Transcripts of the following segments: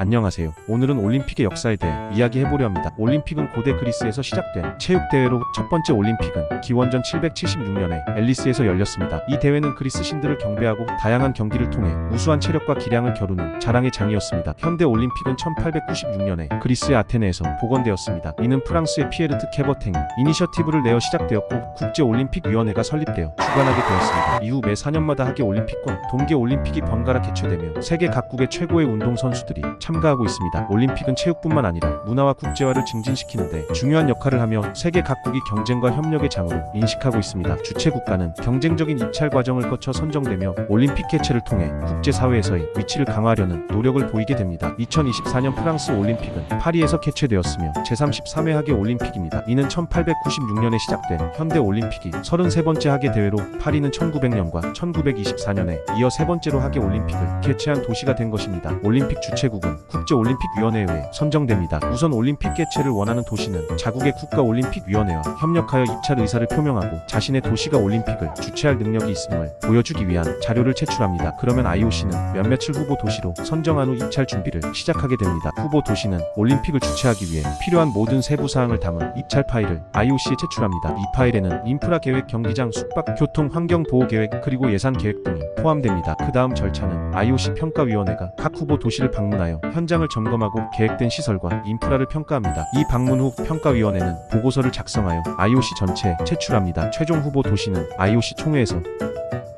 안녕하세요. 오늘은 올림픽의 역사에 대해 이야기해보려 합니다. 올림픽은 고대 그리스에서 시작된 체육대회로 첫 번째 올림픽은 기원전 776년에 앨리스에서 열렸습니다. 이 대회는 그리스 신들을 경배하고 다양한 경기를 통해 우수한 체력과 기량을 겨루는 자랑의 장이었습니다. 현대 올림픽은 1896년에 그리스의 아테네에서 복원되었습니다. 이는 프랑스의 피에르트 케버탱이 이니셔티브를 내어 시작되었고 국제올림픽위원회가 설립되어 주관하게 되었습니다. 이후 매 4년마다 하계 올림픽과 동계 올림픽이 번갈아 개최되며 세계 각국의 최고의 운동 선수들이 참가하고 있습니다. 올림픽은 체육뿐만 아니라 문화와 국제화를 증진시키는데 중요한 역할을 하며 세계 각국이 경쟁과 협력의 장으로 인식하고 있습니다. 주최 국가는 경쟁적인 입찰 과정을 거쳐 선정되며 올림픽 개최를 통해 국제사회에서의 위치를 강화하려는 노력을 보이게 됩니다. 2024년 프랑스 올림픽은 파리에서 개최되었으며 제33회 하계 올림픽입니다. 이는 1896년에 시작된 현대 올림픽이 33번째 하계 대회로 파리는 1900년과 1924년에 이어 세 번째로 하계 올림픽을 개최한 도시가 된 것입니다. 올림픽 주최국은 국제올림픽위원회에 의해 선정됩니다. 우선 올림픽 개최를 원하는 도시는 자국의 국가올림픽위원회와 협력하여 입찰 의사를 표명하고 자신의 도시가 올림픽을 주최할 능력이 있음을 보여주기 위한 자료를 제출합니다. 그러면 IOC는 몇몇을 후보 도시로 선정한 후 입찰 준비를 시작하게 됩니다. 후보 도시는 올림픽을 주최하기 위해 필요한 모든 세부 사항을 담은 입찰 파일을 IOC에 제출합니다. 이 파일에는 인프라 계획, 경기장, 숙박, 교통, 환경 보호 계획, 그리고 예산 계획 등이 포함됩니다. 그 다음 절차는 IOC 평가위원회가 각 후보 도시를 방문하여 현장을 점검하고 계획된 시설과 인프라를 평가합니다. 이 방문 후 평가위원회는 보고서를 작성하여 IOC 전체에 제출합니다. 최종 후보 도시는 IOC 총회에서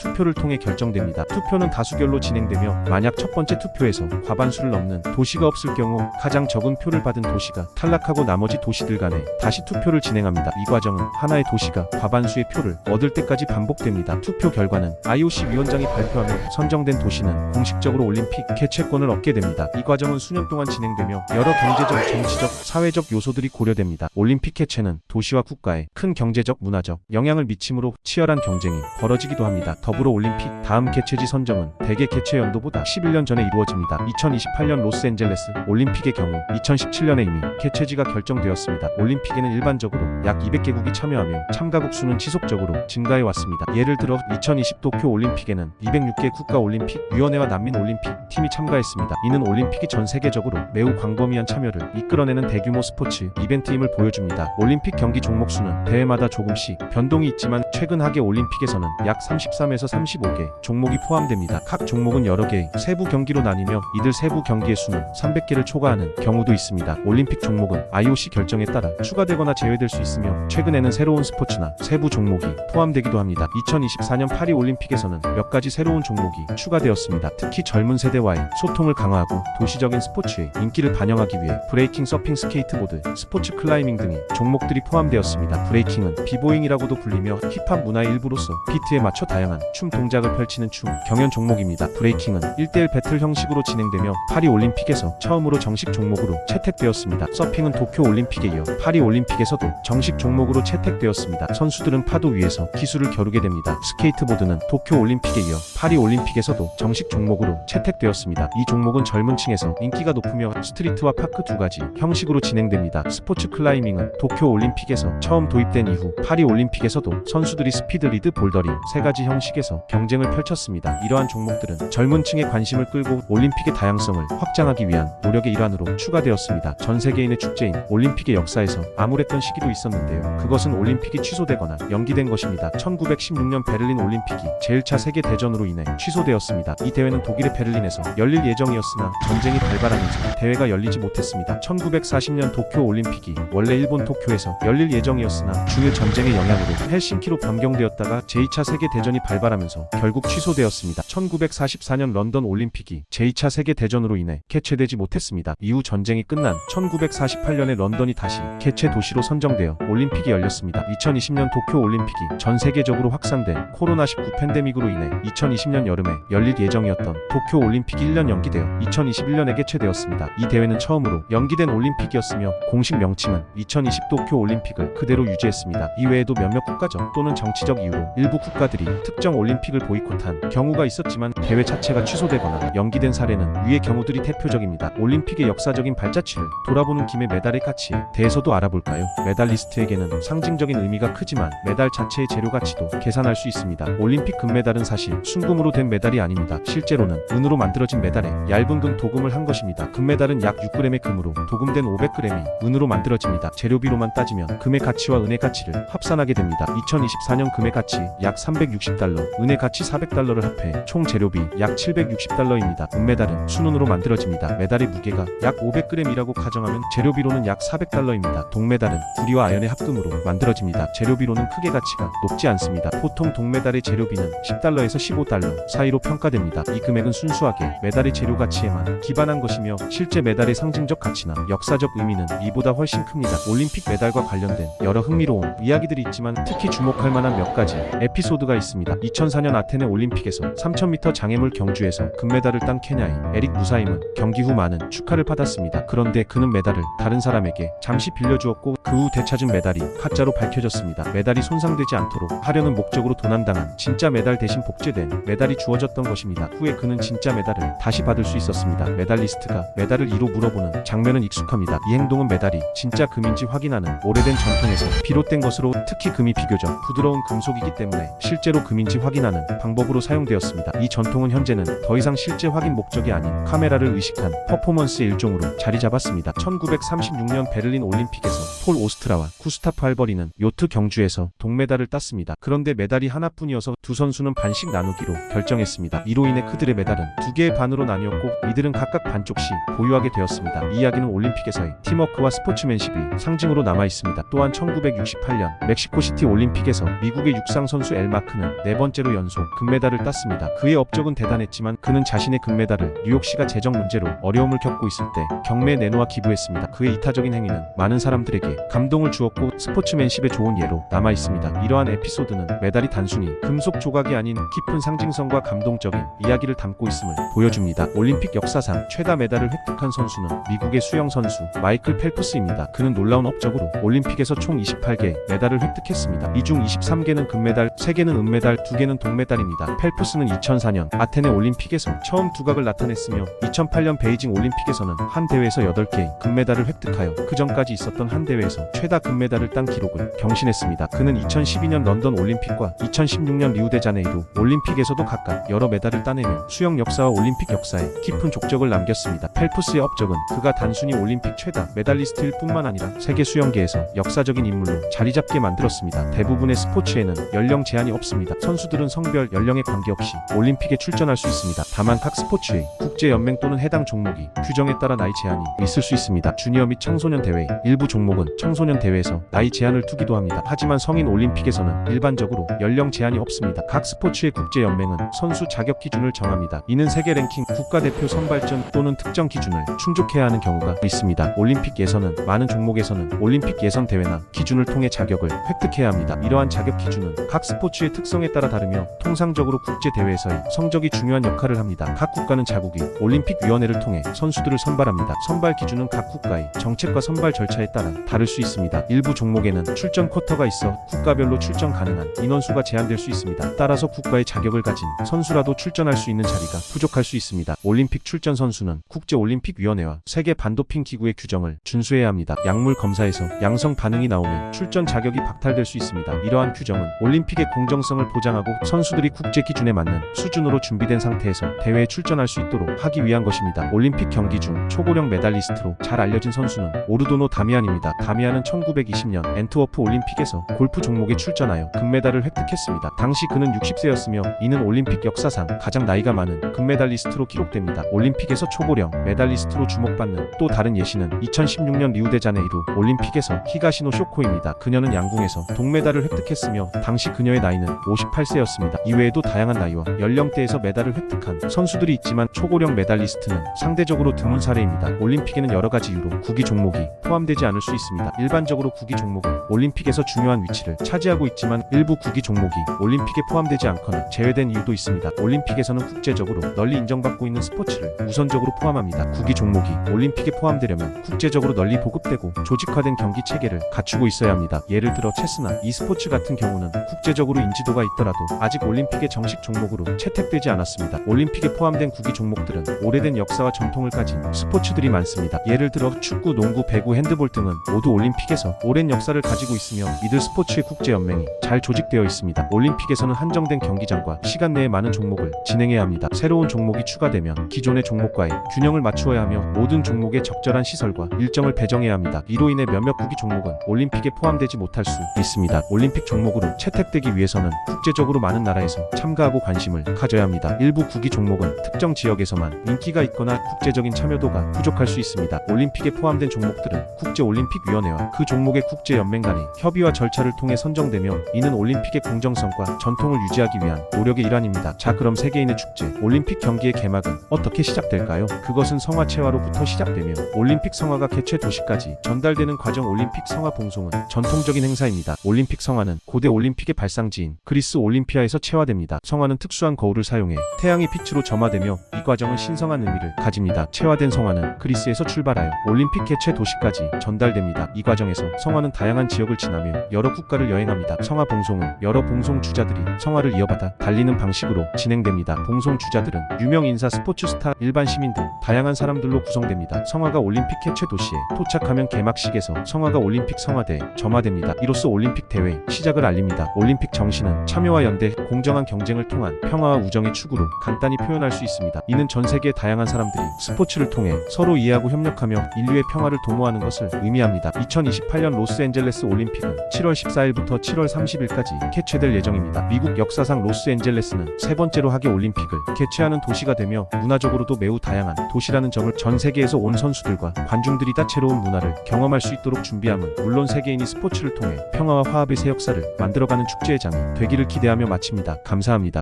투표를 통해 결정됩니다. 투표는 다수결로 진행되며 만약 첫 번째 투표에서 과반수를 넘는 도시가 없을 경우 가장 적은 표를 받은 도시가 탈락하고 나머지 도시들 간에 다시 투표를 진행합니다. 이 과정은 하나의 도시가 과반수의 표를 얻을 때까지 반복됩니다. 투표 결과는 IOC 위원장이 발표하며 선정된 도시는 공식적으로 올림픽 개최권을 얻게 됩니다. 이 과정은 수년 동안 진행되며 여러 경제적, 정치적, 사회적 요소들이 고려됩니다. 올림픽 개최는 도시와 국가에 큰 경제적, 문화적 영향을 미치므로 치열한 경쟁이 벌어지기도 합니다. 더 불어 올림픽 다음 개최지 선정은 대개 개최 연도보다 11년 전에 이루어집니다. 2028년 로스앤젤레스 올림픽의 경우 2017년에 이미 개최지가 결정되었습니다. 올림픽에는 일반적으로 약 200개국이 참여하며 참가국 수는 지속적으로 증가해 왔습니다. 예를 들어 2020 도쿄 올림픽에는 206개 국가 올림픽 위원회와 난민 올림픽 팀이 참가했습니다. 이는 올림픽이 전 세계적으로 매우 광범위한 참여를 이끌어내는 대규모 스포츠 이벤트임을 보여줍니다. 올림픽 경기 종목 수는 대회마다 조금씩 변동이 있지만 최근 하계 올림픽에서는 약 33 에서 35개 종목이 포함됩니다. 각 종목은 여러 개의 세부 경기로 나뉘며 이들 세부 경기의 수는 300개를 초과하는 경우도 있습니다. 올림픽 종목은 IOC 결정에 따라 추가되거나 제외될 수 있으며 최근에는 새로운 스포츠나 세부 종목이 포함되기도 합니다. 2024년 파리 올림픽에서는 몇 가지 새로운 종목이 추가되었습니다. 특히 젊은 세대와의 소통을 강화하고 도시적인 스포츠의 인기를 반영하기 위해 브레이킹, 서핑, 스케이트보드, 스포츠 클라이밍 등의 종목들이 포함되었습니다. 브레이킹은 비보잉이라고도 불리며 힙합 문화의 일부로서 비트에 맞춰 다양한 춤 동작을 펼치는 춤 경연 종목입니다. 브레이킹은 1대1 배틀 형식으로 진행되며 파리 올림픽에서 처음으로 정식 종목으로 채택되었습니다. 서핑은 도쿄 올림픽에 이어 파리 올림픽에서도 정식 종목으로 채택되었습니다. 선수들은 파도 위에서 기술을 겨루게 됩니다. 스케이트보드는 도쿄 올림픽에 이어 파리 올림픽에서도 정식 종목으로 채택되었습니다. 이 종목은 젊은 층에서 인기가 높으며 스트리트와 파크 두 가지 형식으로 진행됩니다. 스포츠 클라이밍은 도쿄 올림픽에서 처음 도입된 이후 파리 올림픽에서도 선수들이 스피드 리드 볼더링 세 가지 형식 에서 경쟁을 펼쳤습니다. 이러한 종목들은 젊은 층의 관심을 끌고 올림픽의 다양성을 확장하기 위한 노력의 일환으로 추가되었습니다. 전 세계인의 축제인 올림픽의 역사에서 암울했던 시기도 있었는데요. 그것은 올림픽이 취소되거나 연기된 것입니다. 1916년 베를린 올림픽이 제1차 세계 대전으로 인해 취소되었습니다. 이 대회는 독일의 베를린에서 열릴 예정이었으나 전쟁이 발발하면서 대회가 열리지 못했습니다. 1940년 도쿄 올림픽이 원래 일본 도쿄에서 열릴 예정이었으나 중일 전쟁의 영향으로 헬싱키로 변경되었다가 제2차 세계 대전이 발발 하면서 결국 취소되었습니다. 1944년 런던 올림픽이 제2차 세계 대전으로 인해 개최되지 못했습니다. 이후 전쟁이 끝난 1948년에 런던이 다시 개최 도시로 선정되어 올림픽이 열렸습니다. 2020년 도쿄 올림픽이 전 세계적으로 확산된 코로나19 팬데믹으로 인해 2020년 여름에 열릴 예정이었던 도쿄 올림픽이 1년 연기되어 2021년에 개최되었습니다. 이 대회는 처음으로 연기된 올림픽이었으며 공식 명칭은 2020 도쿄 올림픽을 그대로 유지했습니다. 이외에도 몇몇 국가적 또는 정치적 이유로 일부 국가들이 특정 특정 올림픽을 보이콧한 경우가 있었지만 대회 자체가 취소되거나 연기된 사례는 위의 경우들이 대표적입니다. 올림픽의 역사적인 발자취를 돌아보는 김에 메달의 가치에 대해서도 알아볼까요? 메달리스트에게는 상징적인 의미가 크지만 메달 자체의 재료 가치도 계산할 수 있습니다. 올림픽 금메달은 사실 순금으로 된 메달이 아닙니다. 실제로는 은으로 만들어진 메달에 얇은 금 도금을 한 것입니다. 금메달은 약 6g의 금으로 도금된 500g이 은으로 만들어집니다. 재료비로만 따지면 금의 가치와 은의 가치를 합산하게 됩니다. 2024년 금의 가치 약 360달러, 은의 가치 400달러를 합해 총 재료비 약 760달러입니다. 은메달은 순은으로 만들어집니다. 메달의 무게가 약 500g이라고 가정하면 재료비로는 약 400달러입니다. 동메달은 구리와 아연의 합금으로 만들어집니다. 재료비로는 크게 가치가 높지 않습니다. 보통 동메달의 재료비는 10달러에서 15달러 사이로 평가됩니다. 이 금액은 순수하게 메달의 재료 가치에만 기반한 것이며 실제 메달의 상징적 가치나 역사적 의미는 이보다 훨씬 큽니다. 올림픽 메달과 관련된 여러 흥미로운 이야기들이 있지만 특히 주목할 만한 몇 가지 에피소드가 있습니다. 2004년 아테네 올림픽에서 3000m 장애물 경주에서 금메달을 딴 케냐의 에릭 무사임은 경기 후 많은 축하를 받았습니다. 그런데 그는 메달을 다른 사람에게 잠시 빌려주었고 그 후 되찾은 메달이 가짜로 밝혀졌습니다. 메달이 손상되지 않도록 하려는 목적으로 도난당한 진짜 메달 대신 복제된 메달이 주어졌던 것입니다. 후에 그는 진짜 메달을 다시 받을 수 있었습니다. 메달리스트가 메달을 이로 물어보는 장면은 익숙합니다. 이 행동은 메달이 진짜 금인지 확인하는 오래된 전통에서 비롯된 것으로 특히 금이 비교적 부드러운 금속이기 때문에 실제로 금인지 확인하는 방법으로 사용되었습니다. 이 전통은 현재는 더 이상 실제 확인 목적이 아닌 카메라를 의식한 퍼포먼스의 일종으로 자리 잡았습니다. 1936년 베를린 올림픽에서 폴 오스트라와 구스타프 할버리는 요트 경주에서 동메달을 땄습니다. 그런데 메달이 하나뿐이어서 두 선수는 반씩 나누기로 결정했습니다. 이로 인해 그들의 메달은 두 개의 반으로 나뉘었고 이들은 각각 반쪽씩 보유하게 되었습니다. 이 이야기는 올림픽에서의 팀워크와 스포츠맨십이 상징으로 남아 있습니다. 또한 1968년 멕시코시티 올림픽에서 미국의 육상 선수 엘마크는 네번 째로 연속 금메달을 땄습니다. 그의 업적은 대단했지만 그는 자신의 금메달을 뉴욕시가 재정 문제로 어려움을 겪고 있을 때 경매에 내놓아 기부했습니다. 그의 이타적인 행위는 많은 사람들에게 감동을 주었고 스포츠맨십의 좋은 예로 남아 있습니다. 이러한 에피소드는 메달이 단순히 금속 조각이 아닌 깊은 상징성과 감동적인 이야기를 담고 있음을 보여줍니다. 올림픽 역사상 최다 메달을 획득한 선수는 미국의 수영 선수 마이클 펠프스입니다. 그는 놀라운 업적으로 올림픽에서 총 28개 메달을 획득했습니다. 이 중 23개는 금메달, 3개는 은메달, 2개는 동메 달입니다. 펠프스는 2004년 아테네 올림픽에서 처음 두각을 나타냈으며 2008년 베이징 올림픽에서는 한 대회에서 8개의 금메달을 획득하여 그 전까지 있었던 한 대회에서 최다 금메달을 딴 기록을 경신했습니다. 그는 2012년 런던 올림픽과 2016년 리우데자네이루 올림픽에서도 각각 여러 메달을 따내며 수영 역사와 올림픽 역사에 깊은 족적을 남겼습니다. 펠프스의 업적은 그가 단순히 올림픽 최다 메달리스트일 뿐만 아니라 세계 수영계에서 역사적인 인물로 자리 잡게 만들었습니다. 대부분의 스포츠에는 연령 제한이 없습니다. 선수 들은 성별, 연령에 관계없이 올림픽에 출전할 수 있습니다. 다만 각 스포츠의 국제 연맹 또는 해당 종목이 규정에 따라 나이 제한이 있을 수 있습니다. 주니어 및 청소년 대회 일부 종목은 청소년 대회에서 나이 제한을 두기도 합니다. 하지만 성인 올림픽에서는 일반적으로 연령 제한이 없습니다. 각 스포츠의 국제 연맹은 선수 자격 기준을 정합니다. 이는 세계 랭킹, 국가대표 선발전 또는 특정 기준을 충족해야 하는 경우가 있습니다. 올림픽 예선은 많은 종목에서는 올림픽 예선 대회나 기준을 통해 자격을 획득해야 합니다. 이러한 자격 기준은 각 스포츠의 특성에 따라 다르며 통상적으로 국제 대회에서의 성적이 중요한 역할을 합니다. 각 국가는 자국이 올림픽 위원회를 통해 선수들을 선발합니다. 선발 기준은 각 국가의 정책과 선발 절차에 따라 다를 수 있습니다. 일부 종목에는 출전 쿼터가 있어 국가별로 출전 가능한 인원수가 제한될 수 있습니다. 따라서 국가의 자격을 가진 선수라도 출전할 수 있는 자리가 부족할 수 있습니다. 올림픽 출전 선수는 국제 올림픽 위원회와 세계 반도핑 기구의 규정을 준수해야 합니다. 약물 검사에서 양성 반응이 나오면 출전 자격이 박탈될 수 있습니다. 이러한 규정은 올림픽의 공정성을 보장하고 선수들이 국제 기준에 맞는 수준으로 준비된 상태에서 대회에 출전할 수 있도록 하기 위한 것입니다. 올림픽 경기 중 초고령 메달리스트로 잘 알려진 선수는 오르도노 다미안입니다. 다미안은 1920년 엔트워프 올림픽에서 골프 종목에 출전하여 금메달을 획득했습니다. 당시 그는 60세였으며 이는 올림픽 역사상 가장 나이가 많은 금메달리스트로 기록됩니다. 올림픽에서 초고령 메달리스트로 주목받는 또 다른 예시는 2016년 리우데자네이루 올림픽에서 히가시노 쇼코입니다. 그녀는 양궁에서 동메달을 획득했으며 당시 그녀의 나이는 58세 였습니다. 이외에도 다양한 나이와 연령대에서 메달을 획득한 선수들이 있지만 초고령 메달리스트는 상대적으로 드문 사례입니다. 올림픽에는 여러 가지 이유로 구기 종목이 포함되지 않을 수 있습니다. 일반적으로 구기 종목은 올림픽에서 중요한 위치를 차지하고 있지만 일부 구기 종목이 올림픽에 포함되지 않거나 제외된 이유도 있습니다. 올림픽에서는 국제적으로 널리 인정받고 있는 스포츠를 우선적으로 포함합니다. 구기 종목이 올림픽에 포함되려면 국제적으로 널리 보급되고 조직화된 경기 체계를 갖추고 있어야 합니다. 예를 들어 체스나 e스포츠 같은 경우는 국제적으로 인지도가 있더라도 아직 올림픽의 정식 종목으로 채택되지 않았습니다. 올림픽에 포함된 구기 종목들은 오래된 역사와 전통을 가진 스포츠들이 많습니다. 예를 들어 축구, 농구, 배구, 핸드볼 등은 모두 올림픽에서 오랜 역사를 가지고 있으며 이들 스포츠의 국제연맹이 잘 조직되어 있습니다. 올림픽에서는 한정된 경기장과 시간 내에 많은 종목을 진행해야 합니다. 새로운 종목이 추가되면 기존의 종목과의 균형을 맞추어야 하며 모든 종목에 적절한 시설과 일정을 배정해야 합니다. 이로 인해 몇몇 구기 종목은 올림픽에 포함되지 못할 수 있습니다. 올림픽 종목으로 채택되기 위해서는 국제적으로 많은 나라에서 참가하고 관심을 가져야 합니다. 일부 구기 종목은 특정 지역에서만 인기가 있거나 국제적인 참여도가 부족할 수 있습니다. 올림픽에 포함된 종목들은 국제올림픽위원회와 그 종목의 국제연맹 간의 협의와 절차를 통해 선정되며 이는 올림픽의 공정성과 전통을 유지하기 위한 노력의 일환입니다. 자 그럼 세계인의 축제 올림픽 경기의 개막은 어떻게 시작될까요? 그것은 성화 체화로부터 시작되며 올림픽 성화가 개최 도시까지 전달되는 과정 올림픽 성화 봉송은 전통적인 행사입니다. 올림픽 성화는 고대 올림픽의 발상지인 그리스 올림피아에서 체화됩니다. 성화는 특수한 거울을 사용해 태양의 빛으로 점화되며 이 과정은 신성한 의미를 가집니다. 체화된 성화는 그리스에서 출발하여 올림픽 개최 도시까지 전달됩니다. 이 과정에서 성화는 다양한 지역을 지나며 여러 국가를 여행합니다. 성화 봉송은 여러 봉송 주자들이 성화를 이어받아 달리는 방식으로 진행됩니다. 봉송 주자들은 유명 인사, 스포츠 스타, 일반 시민 등 다양한 사람들로 구성됩니다. 성화가 올림픽 개최 도시에 도착하면 개막식에서 성화가 올림픽 성화대에 점화됩니다. 이로써 올림픽 대회 시작을 알립니다. 올림픽 정신은 참여와 연대, 공정한 경쟁을 통한 평화와 우정의 추구로 간단히 표현할 수 있습니다. 이는 전 세계의 다양한 사람들이 스포츠를 통해 서로 이해하고 협력하며 인류의 평화를 도모하는 것을 의미합니다. 2028년 로스앤젤레스 올림픽은 7월 14일부터 7월 30일까지 개최될 예정입니다. 미국 역사상 로스앤젤레스는 세 번째로 하계 올림픽을 개최하는 도시가 되며 문화적으로도 매우 다양한 도시라는 점을 전 세계에서 온 선수들과 관중들이 다채로운 문화를 경험할 수 있도록 준비함은 물론 세계인이 스포츠를 통해 평화와 화합의 새 역사를 만들어가는 축제의 장이 되기를 기대하며 마칩니다. 감사합니다.